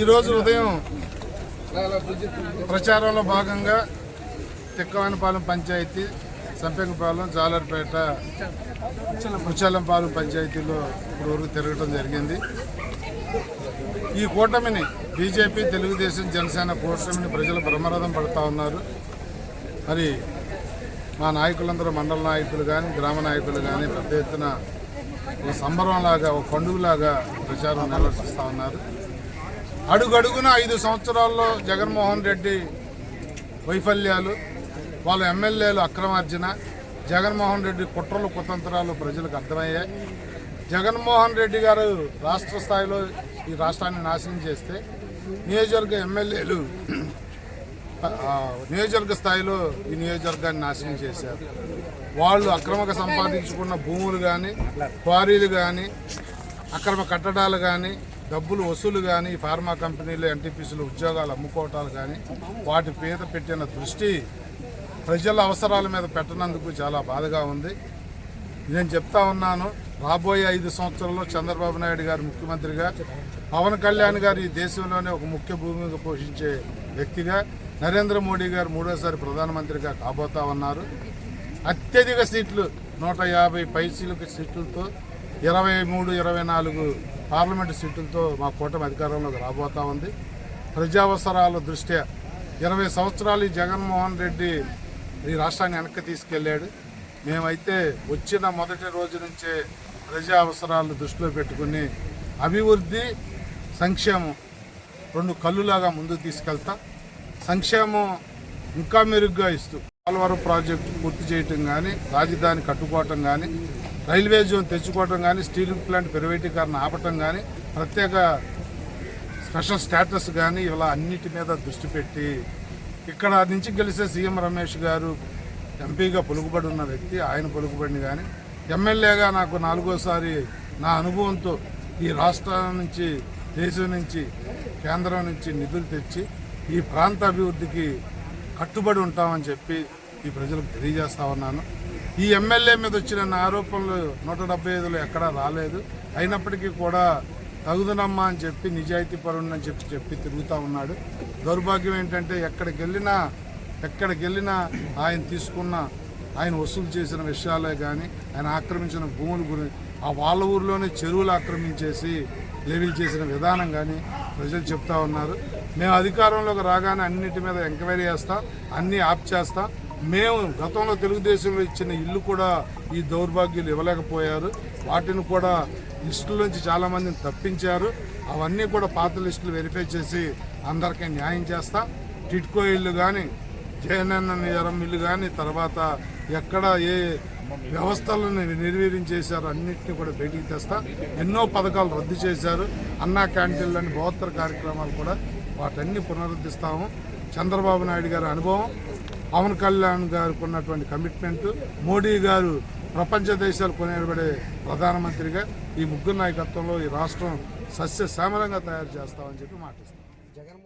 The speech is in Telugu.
ఈరోజు ఉదయం ప్రచారంలో భాగంగా తిక్కవానిపాలెం పంచాయతీ సంపెంగపాలెం జాలర్పేట ముచ్చాలంపాలెం పంచాయతీలో ఇప్పుడు తిరగటం జరిగింది. ఈ కూటమిని బీజేపీ తెలుగుదేశం జనసేన కూటమిని ప్రజలు బ్రహ్మరథం పడుతూ ఉన్నారు. మరి మా నాయకులందరూ మండల నాయకులు కానీ గ్రామ నాయకులు కానీ పెద్ద ఎత్తున ఒక సంబరంలాగా ఒక పండుగలాగా ప్రచారం నిర్వహిస్తూ ఉన్నారు. అడుగడుగున ఐదు సంవత్సరాల్లో జగన్మోహన్ రెడ్డి వైఫల్యాలు వాళ్ళ ఎమ్మెల్యేలు అక్రమార్జన జగన్మోహన్ రెడ్డి కుట్రలు కుతంత్రాలు ప్రజలకు అర్థమయ్యాయి. జగన్మోహన్ రెడ్డి గారు రాష్ట్ర స్థాయిలో ఈ రాష్ట్రాన్ని నాశనం చేస్తే నియోజకవర్గ ఎమ్మెల్యేలు నియోజకవర్గ స్థాయిలో ఈ నియోజకవర్గాన్ని నాశనం చేశారు. వాళ్ళు అక్రమంగా సంపాదించుకున్న భూములు కానీ క్వారీలు కానీ అక్రమ కట్టడాలు కానీ డబ్బులు వసూలు కానీ ఫార్మా కంపెనీలు ఎన్టీపీసీలు ఉద్యోగాలు అమ్ముకోవటాలు కానీ వాటి మీద పెట్టిన దృష్టి ప్రజల అవసరాల మీద పెట్టనందుకు చాలా బాధగా ఉంది. నేను చెప్తా ఉన్నాను రాబోయే ఐదు సంవత్సరాల్లో చంద్రబాబు నాయుడు గారు ముఖ్యమంత్రిగా పవన్ కళ్యాణ్ గారు ఈ దేశంలోనే ఒక ముఖ్య భూమిక పోషించే వ్యక్తిగా నరేంద్ర మోడీ గారు మూడోసారి ప్రధానమంత్రిగా కాబోతా ఉన్నారు. అత్యధిక సీట్లు నూట యాభై పైసీలకు సీట్లతో ఇరవై మూడు ఇరవై నాలుగు పార్లమెంటు సీట్లతో మా కూటమి అధికారంలోకి రాబోతా ఉంది. ప్రజావసరాల దృష్ట్యా ఇరవై సంవత్సరాలు ఈ జగన్మోహన్ రెడ్డి ఈ రాష్ట్రాన్ని వెనక్కి తీసుకెళ్ళాడు. మేమైతే వచ్చిన మొదటి రోజు నుంచే ప్రజా అవసరాలను దృష్టిలో పెట్టుకుని అభివృద్ధి సంక్షేమం రెండు కళ్ళులాగా ముందుకు తీసుకెళ్తా. సంక్షేమం ఇంకా మెరుగ్గా ఇస్తూ పోలవరం ప్రాజెక్టు పూర్తి చేయటం కానీ రాజధాని కట్టుకోవటం కానీ రైల్వే జోన్ తెచ్చుకోవటం కానీ స్టీల్ ప్లాంట్ ప్రైవేటీకరణ ఆపటం కానీ ప్రత్యేక స్పెషల్ స్టేటస్ కానీ ఇలా అన్నిటి మీద దృష్టి పెట్టి ఇక్కడ నుంచి గెలిచే సీఎం రమేష్ గారు ఎంపీగా పలుకుబడి ఉన్న వ్యక్తి ఆయన పలుకుబడిని కానీ ఎమ్మెల్యేగా నాకు నాలుగోసారి నా అనుభవంతో ఈ రాష్ట్రం నుంచి దేశం నుంచి కేంద్రం నుంచి నిధులు తెచ్చి ఈ ప్రాంత అభివృద్ధికి కట్టుబడి ఉంటామని చెప్పి ఈ ప్రజలకు తెలియజేస్తా ఉన్నాను. ఈ ఎమ్మెల్యే మీద వచ్చిన నా ఆరోపణలు నూట డెబ్బై ఐదులో ఎక్కడా రాలేదు. అయినప్పటికీ కూడా తగుదనమ్మా అని చెప్పి నిజాయితీ పరుణ్ అని చెప్పి చెప్పి తిరుగుతూ ఉన్నాడు. దౌర్భాగ్యం ఏంటంటే ఎక్కడికి వెళ్ళినా ఎక్కడికి వెళ్ళినా ఆయన తీసుకున్న ఆయన వసూలు చేసిన విషయాలే కానీ ఆయన ఆక్రమించిన భూముల గురించి ఆ వాళ్ళ ఊర్లోనే చెరువులు ఆక్రమించేసి లెవీలు చేసిన విధానం కానీ ప్రజలు చెప్తా ఉన్నారు. మేము అధికారంలోకి రాగానే అన్నిటి మీద ఎంక్వైరీ చేస్తాం అన్నీ ఆప్ చేస్తాం. మేము గతంలో తెలుగుదేశంలో ఇచ్చిన ఇల్లు కూడా ఈ దౌర్భాగ్యులు ఇవ్వలేకపోయారు. వాటిని కూడా లిస్టుల నుంచి చాలామందిని తప్పించారు. అవన్నీ కూడా పాత లిస్టులు వెరిఫై చేసి అందరికీ న్యాయం చేస్తా. టిట్కో ఇల్లు కానీ జయనన్న ఇల్లు కానీ తర్వాత ఎక్కడ ఏ వ్యవస్థలను నిర్వీర్యం చేశారు అన్నింటినీ కూడా బయటికి తెస్తా. ఎన్నో పథకాలు రద్దు చేశారు. అన్నా క్యాంటీన్లని బహుత్తర కార్యక్రమాలు కూడా వాటన్ని పునరుద్ధరిస్తాము చంద్రబాబు నాయుడు గారి అనుభవం పవన్ కళ్యాణ్ గారికి ఉన్నటువంటి కమిట్మెంట్ మోడీ గారు ప్రపంచ దేశాలు కొనబడే ప్రధానమంత్రిగా ఈ ముగ్గురు నాయకత్వంలో ఈ రాష్ట్రం సస్య శ్యామలంగా తయారు చేస్తామని చెప్పి మాటిస్తాం